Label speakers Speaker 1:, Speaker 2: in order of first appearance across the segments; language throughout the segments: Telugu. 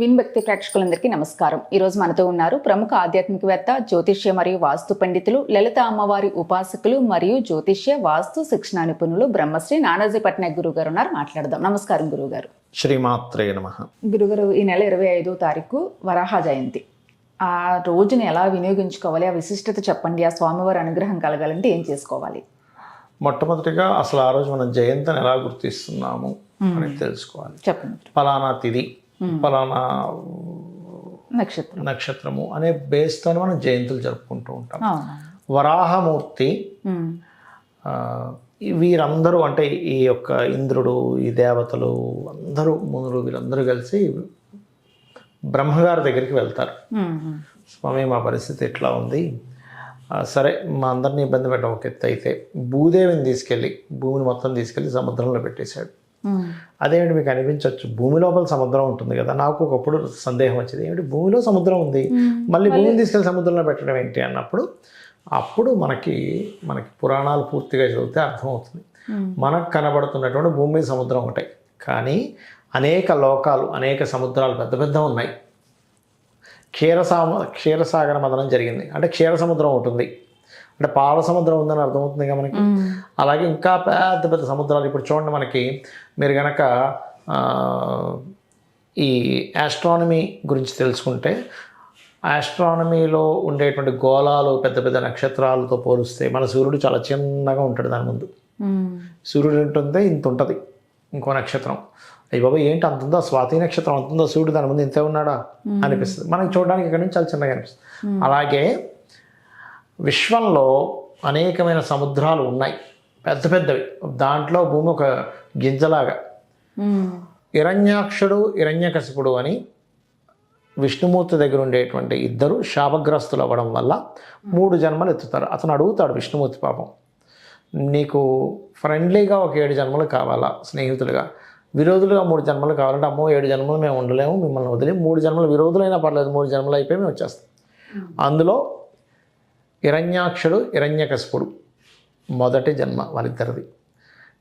Speaker 1: విన్ భక్తి ప్రేక్షకులందరికీ నమస్కారం. ఈ రోజు మనతో ఉన్నారు ప్రముఖ ఆధ్యాత్మికవేత్త జ్యోతిష్య మరియు వాస్తు పండితులు లలిత అమ్మవారి ఉపాసకులు మరియు జ్యోతిష్య వాస్తు శిక్షణ నిపుణులు బ్రహ్మశ్రీ నానాజీ పట్నాయక్ గురువు గారు ఉన్నారు. మాట్లాడదాం. నమస్కారం గురువు గారు
Speaker 2: శ్రీమాత్రే నమ.
Speaker 1: గురుగారు ఈ నెల ఇరవై ఐదో తారీఖు వరాహ జయంతి. ఆ రోజుని ఎలా వినియోగించుకోవాలి? ఆ విశిష్టత చెప్పండి. ఆ స్వామివారి అనుగ్రహం కలగాలంటే ఏం చేసుకోవాలి?
Speaker 2: మొట్టమొదటిగా అసలు ఆ రోజు మనం జయంతిని ఎలా గుర్తిస్తున్నాము అని తెలుసుకోవాలి.
Speaker 1: చెప్పండి
Speaker 2: ఫలానా తిథి ఫలానా
Speaker 1: నక్షత్రం
Speaker 2: నక్షత్రము అనే బేస్తో మనం జయంతులు జరుపుకుంటూ ఉంటాం వరాహమూర్తి ఈ వీరందరూ అంటే ఈ యొక్క ఇంద్రుడు ఈ దేవతలు అందరూ మునులు వీళ్ళందరూ కలిసి బ్రహ్మగారి దగ్గరికి వెళ్తారు.
Speaker 1: ఉమ్.
Speaker 2: స్వామి మా పరిస్థితి ఎట్లా ఉంది సరే మా అందరినీ ఇబ్బంది పెట్టడం ఒక ఎత్తు అయితే భూదేవిని తీసుకెళ్ళి భూమిని మొత్తం తీసుకెళ్ళి సముద్రంలో పెట్టేశాడు. అదేమిటి మీకు అనిపించవచ్చు? భూమి లోపల సముద్రం ఉంటుంది కదా నాకు ఒకప్పుడు సందేహం వచ్చింది. ఏమిటి? భూమిలో సముద్రం ఉంది. మళ్ళీ భూమిని తీసుకెళ్ళి సముద్రంలో పెట్టడం ఏంటి అన్నప్పుడు అప్పుడు మనకి మనకి పురాణాలు పూర్తిగా చదివితే అర్థమవుతుంది. మనకు కనబడుతున్నటువంటి భూమి మీద సముద్రం ఒకటే. కానీ అనేక లోకాలు అనేక సముద్రాలు పెద్ద పెద్ద ఉన్నాయి. క్షీరసామ క్షీరసాగర మదనం జరిగింది. అంటే క్షీర సముద్రం ఉంటుంది అంటే పాల సముద్రం ఉందని అర్థమవుతుంది కదా మనకి. అలాగే ఇంకా పెద్ద పెద్ద సముద్రాలు ఇప్పుడు చూడండి మనకి. మీరు గనక ఆ, ఈ ఆస్ట్రానమీ గురించి తెలుసుకుంటే ఆస్ట్రానమీలో ఉండేటువంటి గోళాలు పెద్ద పెద్ద నక్షత్రాలతో పోలిస్తే మన సూర్యుడు చాలా చిన్నగా ఉంటాడు దాని ముందు. సూర్యుడు ఉంటుందే ఇంత ఉంటుంది ఇంకో నక్షత్రం. అయ్యి బాబా ఏంటి అంత ఉందా? స్వాతి నక్షత్రం అంత ఉందా? సూర్యుడు దాని ముందు ఇంతే ఉన్నాడా? అనిపిస్తుంది. మనకి చూడడానికి ఇక్కడ నుంచి చాలా చిన్నగా అనిపిస్తుంది. అలాగే విశ్వంలో అనేకమైన సముద్రాలు ఉన్నాయి. పెద్ద పెద్దవి. దాంట్లో భూమి ఒక గింజలాగా.
Speaker 1: ఉమ్.
Speaker 2: హిరణ్యాక్షుడు హిరణ్యకశిపుడు అని విష్ణుమూర్తి దగ్గర ఉండేటువంటి ఇద్దరు శాపగ్రస్తులు అవ్వడం వల్ల మూడు జన్మలు ఎత్తుతారు. అతను అడుగుతాడు విష్ణుమూర్తి పాపం నీకు ఫ్రెండ్లీగా ఒక ఏడు జన్మలు కావాలా స్నేహితులుగా? విరోధులుగా మూడు జన్మలు కావాలంటే అమ్మో ఏడు జన్మలు మేము ఉండలేము మిమ్మల్ని వదిలి మూడు జన్మలు విరోధులైనా పర్లేదు మూడు జన్మలు అయిపోయి మేము వచ్చేస్తాం. అందులో హిరణ్యాక్షుడు హిరణ్యకశిపుడు మొదటి జన్మ వాళ్ళిద్దరిది.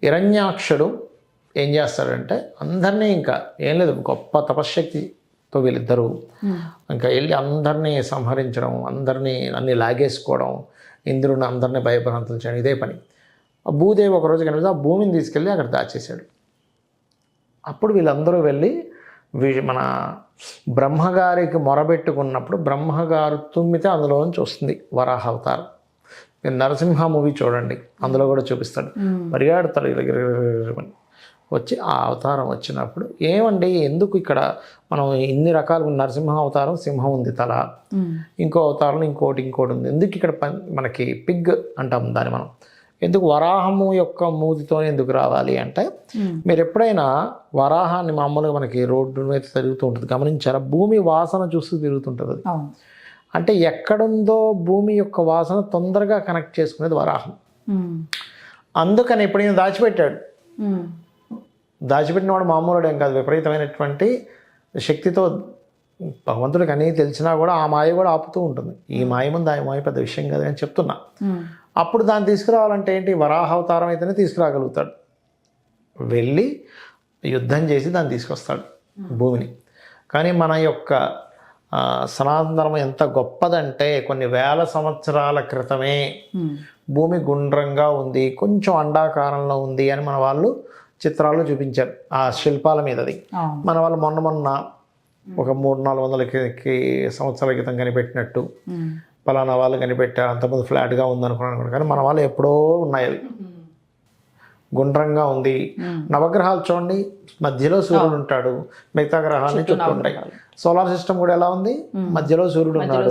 Speaker 2: హిరణ్యాక్షుడు ఏం చేస్తాడంటే అందరినీ ఇంకా ఏం లేదు గొప్ప తపశ్శక్తితో వీళ్ళిద్దరూ ఇంకా వెళ్ళి అందరినీ సంహరించడం అందరినీ అన్ని లాగేసుకోవడం ఇంద్రుని అందరినీ భయభ్రాంతులు చేయడం ఇదే పని. భూదేవి ఒకరోజు కనిపిస్తే ఆ భూమిని తీసుకెళ్ళి అక్కడ దాచేశాడు. అప్పుడు వీళ్ళందరూ వెళ్ళి మన బ్రహ్మగారికి మొరబెట్టుకున్నప్పుడు బ్రహ్మగారు తుమ్మితే అందులో నుంచి వస్తుంది వరాహ అవతారం మీరు నరసింహ మూవీ చూడండి అందులో కూడా చూపిస్తాడు. పరిగాడతాడు గిరగిరగిరగిరమని. వచ్చి ఆ అవతారం వచ్చినప్పుడు ఏమండి ఎందుకు ఇక్కడ మనం ఇన్ని రకాలు నరసింహ అవతారం సింహం ఉంది తల. ఇంకో అవతారంలో ఇంకోటి ఇంకోటి ఉంది. ఎందుకు ఇక్కడ మనకి పిగ్ అంటాం దాన్ని మనం. ఎందుకు వరాహము యొక్క మూతితో ఎందుకు రావాలి అంటే మీరు ఎప్పుడైనా వరాహాన్ని మామూలుగా మనకి రోడ్డు మీద తిరుగుతూ ఉంటుంది గమనించారా? భూమి వాసన చూస్తూ తిరుగుతుంటుంది అది. అంటే ఎక్కడుందో భూమి యొక్క వాసన తొందరగా కనెక్ట్ చేసుకునేది వరాహం. అందుకని ఎప్పుడైనా దాచిపెట్టాడు. దాచిపెట్టిన వాడు మామూలుడు ఏం కాదు. విపరీతమైనటువంటి శక్తితో భగవంతుడికి అన్నీ తెలిసినా కూడా ఆ మాయ కూడా ఆపుతూ ఉంటుంది. ఈ మాయ ముందు ఆ మాయ పెద్ద విషయం కాదు అని చెప్తున్నా. అప్పుడు దాన్ని తీసుకురావాలంటే ఏంటి? వరాహ అవతారం అయితేనే తీసుకురాగలుగుతాడు. వెళ్ళి యుద్ధం చేసి దాన్ని తీసుకొస్తాడు భూమిని. కానీ మన యొక్క సనాతన ధర్మం ఎంత గొప్పదంటే కొన్ని వేల సంవత్సరాల క్రితమే. భూమి గుండ్రంగా ఉంది కొంచెం అండాకారంలో ఉంది అని మన వాళ్ళు చిత్రాలు చూపించారు. ఆ శిల్పాల మీదది. మన వాళ్ళు మొన్న మొన్న ఒక మూడు నాలుగు వందల సంవత్సరాల క్రితం కనిపెట్టినట్టు. పలానా వాళ్ళు కనిపెట్టారు అంతకుముందు ఫ్లాట్గా ఉందనుకున్నాను కానీ మన వాళ్ళు ఎప్పుడో ఉన్నాయి అవి. గుండ్రంగా ఉంది. నవగ్రహాలు చూడండి. మధ్యలో సూర్యుడు ఉంటాడు. మిగతా గ్రహాలని చుట్టూ ఉంటాయి. సోలార్ సిస్టమ్ కూడా ఎలా ఉంది? మధ్యలో సూర్యుడు ఉన్నాడు.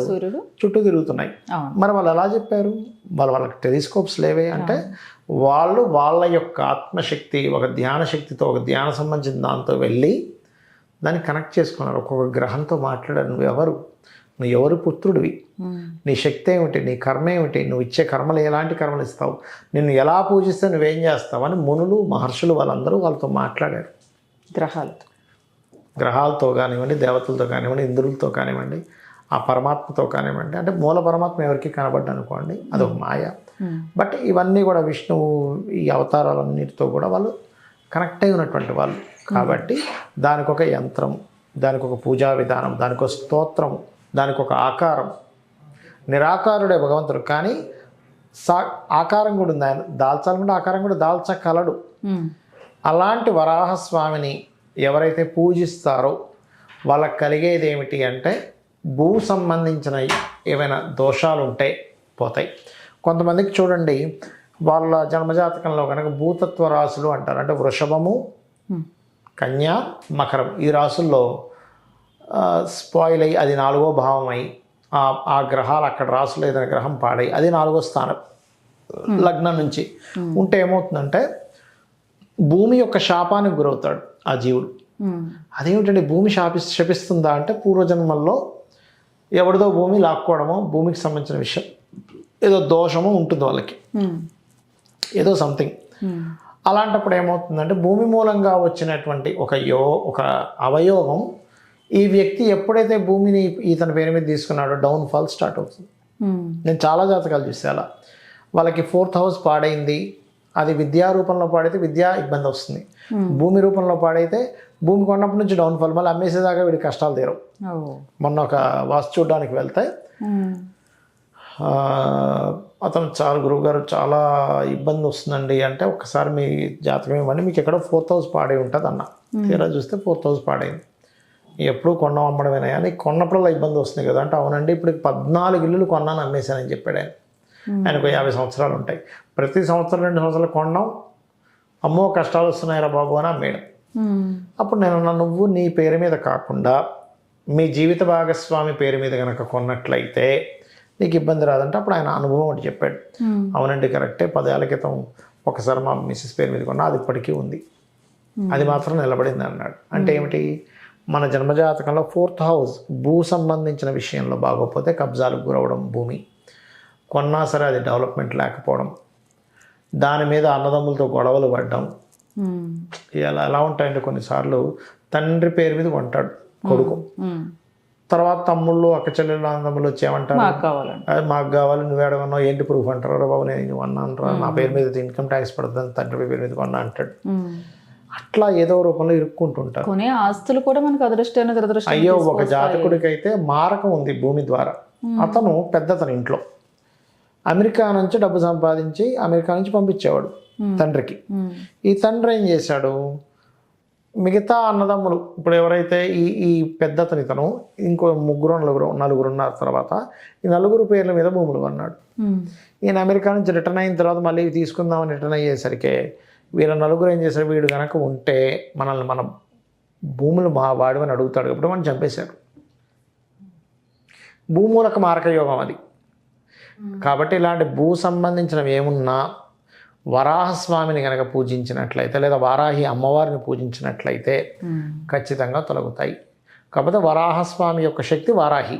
Speaker 2: చుట్టూ తిరుగుతున్నాయి. మరి వాళ్ళు ఎలా చెప్పారు? వాళ్ళు వాళ్ళకి టెలిస్కోప్స్ లేవే అంటే వాళ్ళు వాళ్ళ యొక్క ఆత్మశక్తి ఒక ధ్యాన శక్తితో ఒక ధ్యాన సంబంధించిన దాంతో వెళ్ళి దాన్ని కనెక్ట్ చేసుకున్నారు. ఒక్కొక్క గ్రహంతో మాట్లాడారు. నువ్వు ఎవరు నువ్వు ఎవరు పుత్రుడివి. నీ శక్తి ఏమిటి? నీ కర్మ ఏమిటి? నువ్వు ఇచ్చే కర్మలు ఎలాంటి కర్మలు ఇస్తావు? నిన్ను ఎలా పూజిస్తే నువ్వేం చేస్తావు? అని మునులు మహర్షులు వాళ్ళందరూ వాళ్ళతో మాట్లాడారు.
Speaker 1: గ్రహాలు
Speaker 2: గ్రహాలతో కానివ్వండి దేవతలతో కానివ్వండి ఇంద్రులతో కానివ్వండి ఆ పరమాత్మతో కానివ్వండి. అంటే మూల పరమాత్మ ఎవరికి కనబడ్డా అనుకోండి అదొక మాయ. బట్ ఇవన్నీ కూడా విష్ణువు ఈ అవతారాలన్నిటితో కూడా వాళ్ళు కనెక్ట్ అయి ఉన్నటువంటి వాళ్ళు. కాబట్టి దానికి ఒక యంత్రం దానికి ఒక పూజా విధానం దానికి ఒక స్తోత్రం దానికి ఒక ఆకారం. నిరాకారుడే భగవంతుడు కానీ సా ఆకారం కూడా ఉంది. ఆయన దాల్చాలనుకుంటే ఆకారం కూడా దాల్చగలడు. అలాంటి వరాహస్వామిని ఎవరైతే పూజిస్తారో వాళ్ళకి కలిగేది ఏమిటి అంటే భూ సంబంధించిన ఏమైనా దోషాలు ఉంటే పోతాయి. కొంతమందికి చూడండి వాళ్ళ జన్మజాతకంలో కనుక భూతత్వ రాశులు అంటారు. అంటే వృషభము. కన్యా మకరం. ఈ రాసుల్లో స్పాయిల్ అయ్యి అది నాలుగో భావం అయి ఆ గ్రహాలు అక్కడ రాసులు ఏదైనా గ్రహం పాడై అది నాలుగో స్థానం లగ్నం నుంచి. ఉంటే ఏమవుతుందంటే భూమి యొక్క శాపానికి గురవుతాడు ఆ జీవుడు.
Speaker 1: ఉమ్.
Speaker 2: అదేమిటండి భూమి శాపి శపిస్తుందా అంటే పూర్వజన్మల్లో ఎవరిదో భూమి లాక్కోవడమో భూమికి సంబంధించిన విషయం. ఏదో దోషమో ఉంటుంది వాళ్ళకి. ఏదో సంథింగ్. అలాంటప్పుడు ఏమవుతుందంటే భూమి మూలంగా వచ్చినటువంటి ఒక యో ఒక అవయోగం ఈ వ్యక్తి ఎప్పుడైతే భూమిని ఇతని పేరు మీద తీసుకున్నాడో డౌన్ ఫాల్ స్టార్ట్ అవుతుంది.
Speaker 1: ఉమ్.
Speaker 2: నేను చాలా జాతకాలు చూసే అలా. వాళ్ళకి ఫోర్త్ హౌస్ పాడైంది. అది విద్యా రూపంలో పాడైతే విద్యా ఇబ్బంది వస్తుంది. భూమి రూపంలో పాడైతే భూమి కొన్నప్పటి నుంచి డౌన్ ఫాల్ మళ్ళీ అమ్మేసేదాకా వీడి కష్టాలు తీరవు. మొన్న ఒక వాస్తు చూడడానికి వెళ్తే. ఆ, అతను చాలా గురువుగారు చాలా ఇబ్బంది వస్తుందండి అంటే ఒకసారి మీ జాతకం ఇవ్వండి మీకు ఎక్కడో ఫోర్త్ హౌస్ పాడై ఉంటుంది అన్న తీరా చూస్తే ఫోర్త్ హౌస్ పాడైంది. ఎప్పుడు కొన్నాం అమ్మడమేనా? అని కొన్నప్పుడల్లా ఇబ్బంది వస్తుంది కదా. అంటే అవునండి ఇప్పుడు పద్నాలుగు ఇల్లులు కొన్నాను అమ్మేశానని చెప్పాడు ఆయన. ఆయనకు యాభై సంవత్సరాలు ఉంటాయి. ప్రతి సంవత్సరం రెండు సంవత్సరాలు కొన్నాం. అమ్మో కష్టాలు వస్తున్నాయిరా బాబు అని అమ్మేయడం. అప్పుడు నేను నువ్వు నీ పేరు మీద కాకుండా మీ జీవిత భాగస్వామి పేరు మీద కనుక కొన్నట్లయితే నీకు ఇబ్బంది రాదంటే అప్పుడు ఆయన అనుభవం ఒకటి చెప్పాడు. అవునండి కరెక్టే. పదేళ్ళ క్రితం ఒకసారి మా మిస్సెస్ పేరు మీద కొన్నా. అది ఇప్పటికీ ఉంది. అది మాత్రం నిలబడింది అన్నాడు. అంటే ఏమిటి? మన జన్మజాతకంలో ఫోర్త్ హౌస్ భూ సంబంధించిన విషయంలో బాగోకపోతే కబ్జాలకు గురవడం భూమి. కొన్నా సరే అది డెవలప్మెంట్ లేకపోవడం. దాని మీద అన్నదమ్ములతో గొడవలు పడడం. ఇలా ఎలా ఉంటాయంటే కొన్నిసార్లు. తండ్రి పేరు మీద కొంటాడు కొడుకు. తర్వాత తమ్ముళ్ళు అక్క చెల్లెళ్ళు అన్నదమ్ములు వచ్చి ఏమంటారు?
Speaker 1: మాకు కావాలండి.
Speaker 2: అది మాకు కావాలి నువ్వు ఏడగన్నావు ఏంటి ప్రూఫ్ అంటారు? బాబు నేను అన్నాను నా పేరు మీద ఇన్కమ్ ట్యాక్స్ పడుతుంది తండ్రి పేరు మీద కొన్నా అంటాడు. అట్లా ఏదో రూపంలో ఇరుక్కుంటుంటారు.
Speaker 1: కొనే ఆస్తులు కూడా మనకు దురదృష్టం
Speaker 2: అయ్యో ఒక జాతకుడికి అయితే మారకం ఉంది భూమి ద్వారా. అతను పెద్దతను ఇంట్లో. అమెరికా నుంచి డబ్బు సంపాదించి అమెరికా నుంచి పంపించేవాడు తండ్రికి. ఈ తండ్రి ఏం చేశాడు? మిగతా అన్నదమ్ములు ఇప్పుడు ఎవరైతే ఈ ఈ పెద్దతని తను ఇంకో ముగ్గురు నలుగురు నలుగురు ఉన్నారు తర్వాత ఈ నలుగురు పేర్ల మీద భూములు కొన్నాడు. ఈయన అమెరికా నుంచి రిటర్న్ అయిన తర్వాత మళ్ళీ తీసుకుందామని రిటర్న్ అయ్యేసరికి వీళ్ళ నలుగురు ఏం చేశారు? వీడు కనుక ఉంటే మనల్ని మన భూములు మా వాడివని అడుగుతాడు. ఇప్పుడు మనం చంపేశాడు భూమూలక మారకయోగం అది. కాబట్టి ఇలాంటి భూ సంబంధించినవి ఏమున్నా వరాహస్వామిని కనుక పూజించినట్లయితే లేదా వారాహి అమ్మవారిని పూజించినట్లయితే. ఖచ్చితంగా తొలగుతాయి. కాకపోతే వరాహస్వామి యొక్క శక్తి వారాహి.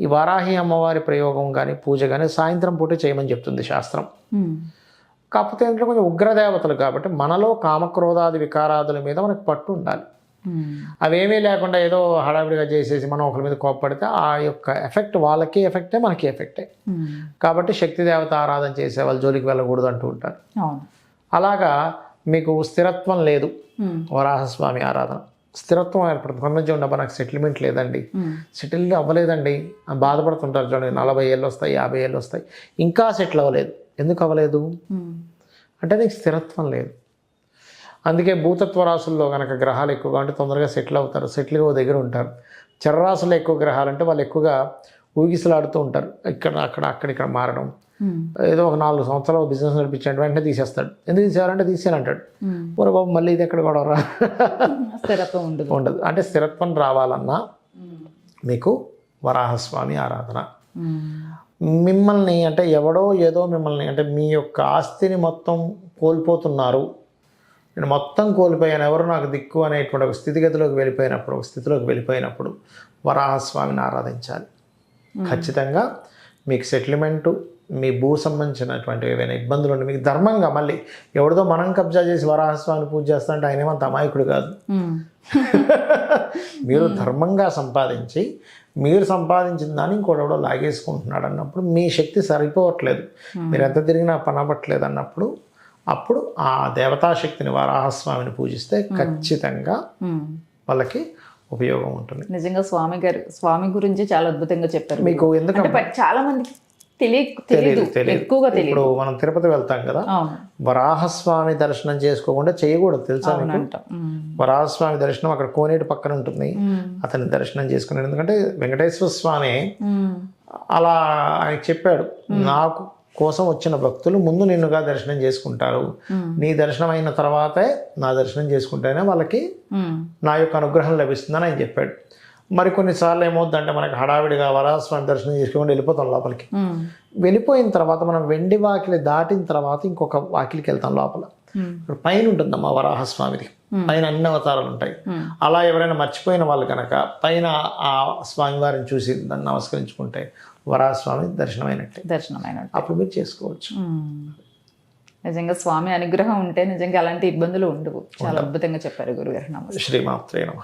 Speaker 2: ఈ వారాహి అమ్మవారి ప్రయోగం కానీ పూజ కానీ సాయంత్రం పూట చేయమని చెప్తుంది శాస్త్రం. కాకపోతే ఏంటంటే కొంచెం ఉగ్రదేవతలు కాబట్టి మనలో కామక్రోధాది వికారాదుల మీద మనకు పట్టు ఉండాలి.
Speaker 1: ఉమ్.
Speaker 2: అవేమీ లేకుండా ఏదో హడావిడిగా చేసేసి మనం ఒకరి మీద కోప్పడితే ఆ యొక్క ఎఫెక్ట్ వాళ్ళకి ఎఫెక్టే మనకి ఎఫెక్టే.
Speaker 1: ఉమ్.
Speaker 2: కాబట్టి శక్తి దేవత ఆరాధన చేసే వాళ్ళు జోలికి వెళ్ళకూడదు అంటూ ఉంటారు. అలాగా మీకు స్థిరత్వం లేదు.
Speaker 1: ఉమ్.
Speaker 2: వరాహస్వామి ఆరాధన. స్థిరత్వం ఏర్పడుతుంది. కొంతమంది ఉండబ్బా నాకు సెటిల్మెంట్ లేదండి. సెటిల్ అవ్వలేదండి. బాధపడుతుంటారు చూడండి. నలభై ఏళ్ళు వస్తాయి యాభై ఏళ్ళు వస్తాయి. ఇంకా సెటిల్ అవ్వలేదు. ఎందుకు అవ్వలేదు. అంటే నీకు స్థిరత్వం లేదు. అందుకే భూతత్వ రాసుల్లో కనుక గ్రహాలు ఎక్కువగా ఉంటే తొందరగా సెటిల్ అవుతారు సెటిల్గా ఓ దగ్గర ఉంటారు. చరరాశుల్లో ఎక్కువ గ్రహాలు అంటే వాళ్ళు ఎక్కువగా ఊగిసలాడుతూ ఉంటారు. ఇక్కడ అక్కడ అక్కడ ఇక్కడ మారడం. ఏదో ఒక నాలుగు సంవత్సరాలు బిజినెస్ నడిపించండి వెంటనే తీసేస్తాడు. ఎందుకు తీసేయాలంటే
Speaker 1: ఉమ్.
Speaker 2: ఓరే బాబు మళ్ళీ ఇది ఎక్కడ కూడా
Speaker 1: స్థిరత్వం ఉండదు.
Speaker 2: ఉండదు. అంటే స్థిరత్వం రావాలన్నా. మీకు వరాహస్వామి ఆరాధన. మిమ్మల్ని అంటే ఎవడో ఏదో మిమ్మల్ని అంటే మీ యొక్క ఆస్తిని మొత్తం కోల్పోతున్నారు. నేను మొత్తం కోల్పోయాను. ఎవరు నాకు దిక్కు అనేటువంటి ఒక స్థితిగతిలోకి వెళ్ళిపోయినప్పుడు ఒక స్థితిలోకి వెళ్ళిపోయినప్పుడు వరాహస్వామిని ఆరాధించాలి. ఖచ్చితంగా మీకు సెటిల్మెంటు మీ భూ సంబంధించినటువంటి ఏవైనా ఇబ్బందులు ఉండి మీకు ధర్మంగా మళ్ళీ ఎవరిదో మనం కబ్జా చేసి వరాహస్వామిని పూజ చేస్తా అంటే ఆయన ఏమంత అమాయకుడు కాదు. మీరు ధర్మంగా సంపాదించి మీరు సంపాదించిన దాన్ని ఇంకోటెవడో లాగేసుకుంటున్నాడు అన్నప్పుడు మీ శక్తి సరిపోవట్లేదు. మీరు ఎంత తిరిగినా పనబట్టలేదు అన్నప్పుడు అప్పుడు ఆ దేవతాశక్తిని వరాహస్వామిని పూజిస్తే ఖచ్చితంగా. వాళ్ళకి ఉపయోగం ఉంటుంది.
Speaker 1: నిజంగా స్వామి గారు స్వామి గురించి చాలా అద్భుతంగా చెప్పారు.
Speaker 2: మీకు ఎందుకంటే
Speaker 1: చాలా మందికి తెలియదు
Speaker 2: తెలియదు
Speaker 1: ఎక్కువగా
Speaker 2: ఇప్పుడు మనం తిరుపతి వెళ్తాం కదా వరాహస్వామి దర్శనం చేసుకోకుండా చేయకూడదు తెలుసా. వరాహస్వామి దర్శనం అక్కడ కోనేటి పక్కన ఉంటుంది. అతని దర్శనం చేసుకున్నాడు. ఎందుకంటే వెంకటేశ్వర స్వామి. అలా ఆయనకి చెప్పాడు నాకు కోసం వచ్చిన భక్తులు ముందు నిన్నుగా దర్శనం చేసుకుంటారు. నీ దర్శనం అయిన తర్వాతే నా దర్శనం చేసుకుంటేనే వాళ్ళకి. నా యొక్క అనుగ్రహం లభిస్తుందని ఆయన చెప్పాడు. మరి కొన్నిసార్లు ఏమవుద్దంటే మనకి హడావిడిగా వరాహస్వామి దర్శనం చేసుకోకుండా వెళ్ళిపోతాం లోపలికి. వెళ్ళిపోయిన తర్వాత మనం వెండి వాకిలి దాటిన తర్వాత ఇంకొక వాకిలికి వెళ్తాం లోపల. ఇక్కడ పైన ఉంటుందమ్మా వరాహస్వామిది. పైన అన్ని అవతారాలు ఉంటాయి. అలా ఎవరైనా మర్చిపోయిన వాళ్ళు కనుక పైన ఆ స్వామివారిని చూసి దాన్ని నమస్కరించుకుంటే వరాహస్వామి దర్శనమైనట్టే.
Speaker 1: దర్శనమైన
Speaker 2: అప్పుడు మీరు చేసుకోవచ్చు.
Speaker 1: నిజంగా స్వామి అనుగ్రహం ఉంటే నిజంగా అలాంటి ఇబ్బందులు ఉండవు. చాలా అద్భుతంగా చెప్పారు గురుగారు. నమస్తే.
Speaker 2: శ్రీమాత్రే నమ.